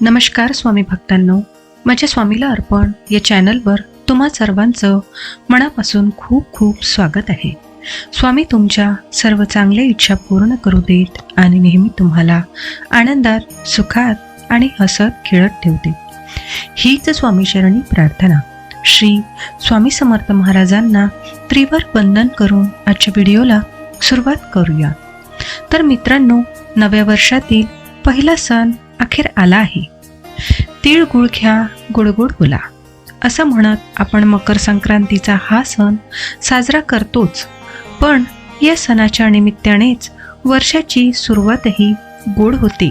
नमस्कार स्वामी भक्तांनो माझ्या स्वामीला अर्पण या चॅनलवर तुम्हा सर्वांचं मनापासून खूप खूप स्वागत आहे. स्वामी तुमच्या सर्व चांगल्या इच्छा पूर्ण करू देत आणि नेहमी तुम्हाला आनंदात सुखात आणि हसत खेळत ठेवते. हीच स्वामी शरणी प्रार्थना. श्री स्वामी समर्थ महाराजांना त्रिवर वंदन करून आजच्या व्हिडिओला सुरुवात करूया. तर मित्रांनो नव्या वर्षातील पहिला सण अखेर आला आहे तीळ गुळ घ्या गुडगुड बोला. असं म्हणत आपण मकर संक्रांतीचा हा सण साजरा करतोच. पण या सणाच्या निमित्तानेच वर्षाची सुरुवातही गोड होते.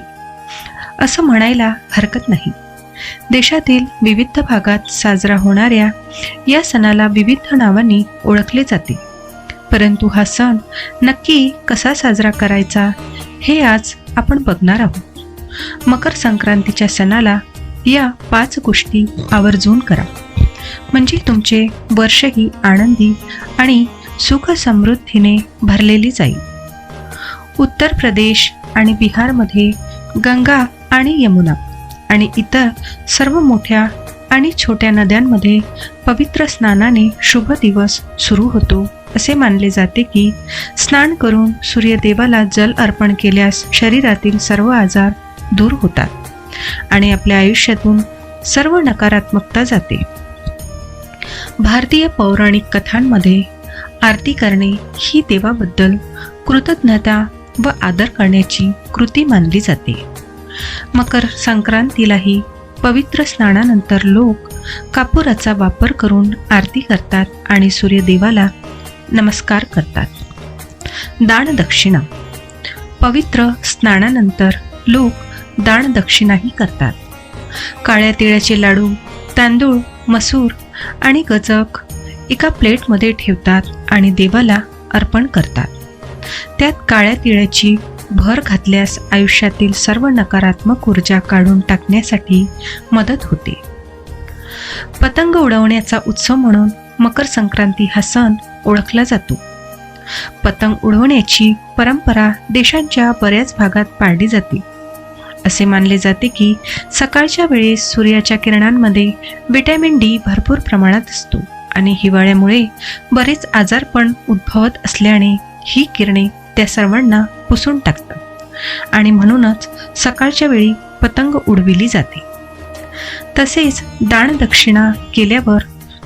असं म्हणायला हरकत नाही. देशातील विविध भागात साजरा होणाऱ्या या सणाला विविध नावांनी ओळखले जाते. परंतु हा सण नक्की कसा साजरा करायचा हे आज आपण बघणार आहोत. मकर संक्रांतीच्या सणाला या पाच गोष्टी आवर्जून करा. म्हणजे तुमचे वर्षही आनंदी आणि सुख समृद्धीने भरलेली जाईल. उत्तर प्रदेश आणि बिहारमध्ये गंगा आणि यमुना आणि इतर सर्व मोठ्या आणि छोट्या नद्यांमध्ये पवित्र स्नानाने शुभ दिवस सुरू होतो असे मानले जाते की स्नान करून सूर्यदेवाला जल अर्पण केल्यास शरीरातील सर्व आजार दूर होतात आणि आपल्या आयुष्यातून सर्व नकारात्मकता जाते. भारतीय पौराणिक कथांमध्ये आरती करणे ही देवाबद्दल कृतज्ञता व आदर करण्याची कृती मानली जाते. मकर संक्रांतीलाही पवित्र स्नानानंतर लोक कापुराचा वापर करून आरती करतात आणि सूर्यदेवाला नमस्कार करतात. दान दक्षिणा. पवित्र स्नानानंतर लोक दान दक्षिणाही करतात. काळ्या तिळाचे लाडू तांदूळ मसूर आणि गजक एका प्लेटमध्ये ठेवतात आणि देवाला अर्पण करतात. त्यात काळ्या तिळाची भर घातल्यास आयुष्यातील सर्व नकारात्मक ऊर्जा काढून टाकण्यासाठी मदत होते. पतंग उडवण्याचा उत्सव म्हणून मकर संक्रांती हा सण ओळखला जातो. पतंग उडवण्याची परंपरा देशांच्या बऱ्याच भागात पाळली जाते. असे मानले जाते की सकाळच्या वेळेस सूर्याच्या किरणांमध्ये विटॅमिन डी भरपूर प्रमाणात असतो आणि हिवाळ्यामुळे बरेच आजारपण उद्भवत असल्याने ही किरणे त्या सर्वांना पुसून टाकतात. आणि म्हणूनच सकाळच्या वेळी पतंग उडविली जाते. तसेच दानदक्षिणा केल्यावर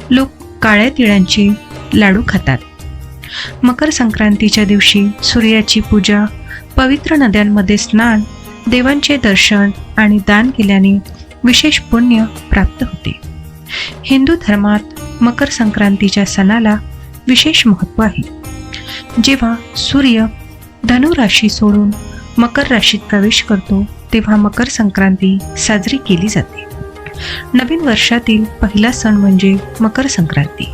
लोक काळ्या तिळांचे लाडू खातात. मकर संक्रांतीच्या दिवशी सूर्याची पूजा पवित्र नद्यांमध्ये स्नान देवांचे दर्शन आणि दान केल्याने विशेष पुण्य प्राप्त होते. हिंदू धर्मात मकर संक्रांतीच्या सणाला विशेष महत्त्व आहे. जेव्हा सूर्य धनु राशी सोडून मकर राशीत प्रवेश करतो तेव्हा मकर संक्रांती साजरी केली जाते. नवीन वर्षातील पहिला सण म्हणजे मकर संक्रांती.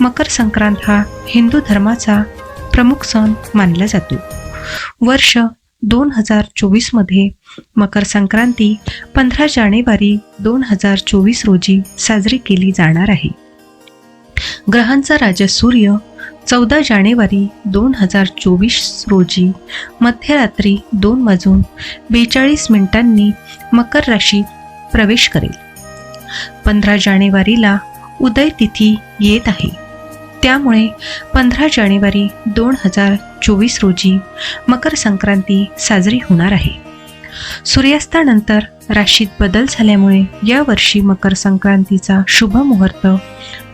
मकर संक्रांत हा हिंदू धर्माचा प्रमुख सण मानला जातो. वर्ष दोन हजार चोवीसमध्ये मकर संक्रांती पंधरा जानेवारी दोन हजार चोवीस रोजी साजरी केली जाणार आहे. ग्रहांचा राजा सूर्य चौदा जानेवारी दोन हजार चोवीस रोजी मध्यरात्री दोन वाजून बेचाळीस मिनिटांनी मकर राशीत प्रवेश करेल. पंधरा जानेवारीला उदय तिथी येत आहे. त्यामुळे पंधरा जानेवारी दोन हजार चोवीस रोजी मकर संक्रांती साजरी होणार आहे. सूर्यास्तानंतर राशीत बदल झाल्यामुळे यावर्षी मकर संक्रांतीचा शुभ मुहूर्त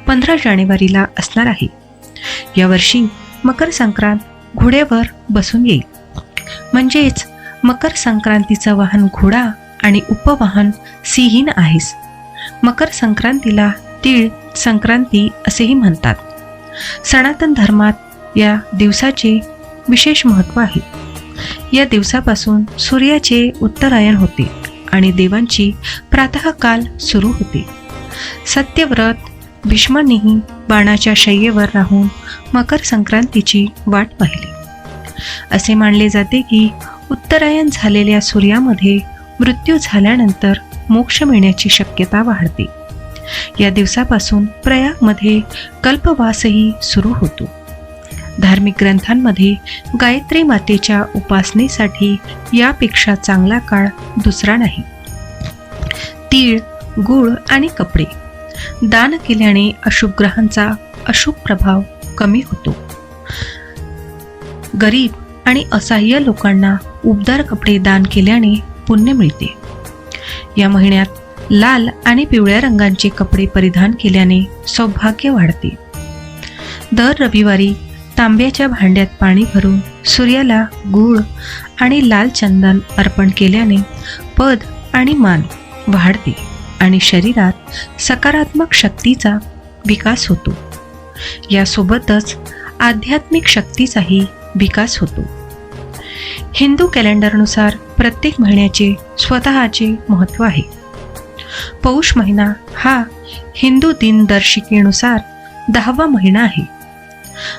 पंधरा जानेवारीला असणार आहे. यावर्षी मकर संक्रांत घोड्यावर बसून येईल. म्हणजेच मकर संक्रांतीचं वाहन घोडा आणि उपवाहन सिंहीन आहेस. मकर संक्रांतीला तीळ संक्रांती असेही म्हणतात. सनातन धर्मात या दिवसाचे विशेष महत्त्व आहे. या दिवसापासून सूर्याचे उत्तरायण होते आणि देवांची प्रातःकाल सुरू होते. सत्यव्रत भीष्मांनीही बाणाच्या शय्येवर राहून मकर संक्रांतीची वाट पाहिली. असे मानले जाते की उत्तरायण झालेल्या सूर्यामध्ये मृत्यू झाल्यानंतर मोक्ष मिळण्याची शक्यता वाढते. या दिवसापासून प्रयागमध्ये कल्पवासही सुरू होतो. धार्मिक ग्रंथांमध्ये गायत्री मातेच्या उपासनेसाठी यापेक्षा चांगला काळ दुसरा नाही. तीळ गुळ आणि कपडे दान केल्याने अशुभ ग्रहांचा अशुभ प्रभाव कमी होतो. गरीब आणि असहाय्य लोकांना उबदार कपडे दान केल्याने पुण्य मिळते. या महिन्यात लाल आणि पिवळ्या रंगांचे कपडे परिधान केल्याने सौभाग्य वाढते. दर रविवारी तांब्याच्या भांड्यात पाणी भरून सूर्याला गूळ आणि लाल चंदन अर्पण केल्याने पद आणि मान वाढते आणि शरीरात सकारात्मक शक्तीचा विकास होतो. यासोबतच आध्यात्मिक शक्तीचाही विकास होतो. हिंदू कॅलेंडरनुसार प्रत्येक महिन्याचे स्वतःचे महत्त्व आहे. पौष महिना हा हिंदू दिनदर्शिकेनुसार दहावा महिना आहे.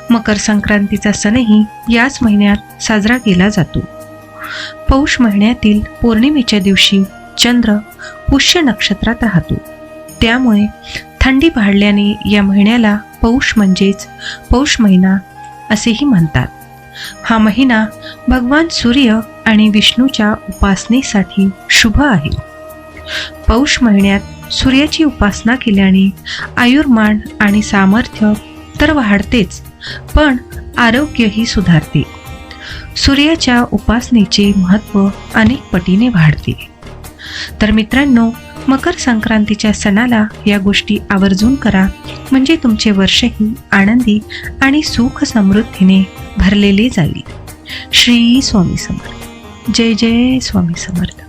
मकर संक्रांतीचा सणही याच महिन्यात साजरा केला जातो. पौष महिन्यातील पौर्णिमेच्या दिवशी चंद्र पुष्य नक्षत्रात राहतो. त्यामुळे थंडी वाढल्याने या महिन्याला पौष म्हणजेच पौष महिना असेही म्हणतात. हा महिना भगवान सूर्य आणि विष्णूच्या उपासनेसाठी शुभ आहे. पौष महिन्यात सूर्याची उपासना केल्याने आयुर्मान आणि सामर्थ्य तर वाढतेच पण आरोग्यही सुधारते. सूर्याच्या उपासनेचे महत्त्व अनेक पटीने वाढते. तर मित्रांनो मकर संक्रांतीच्या सणाला या गोष्टी आवर्जून करा म्हणजे तुमचे वर्षही आनंदी आणि सुख समृद्धीने भरलेले जाईल. श्री स्वामी समर्थ. जय जय स्वामी समर्थ.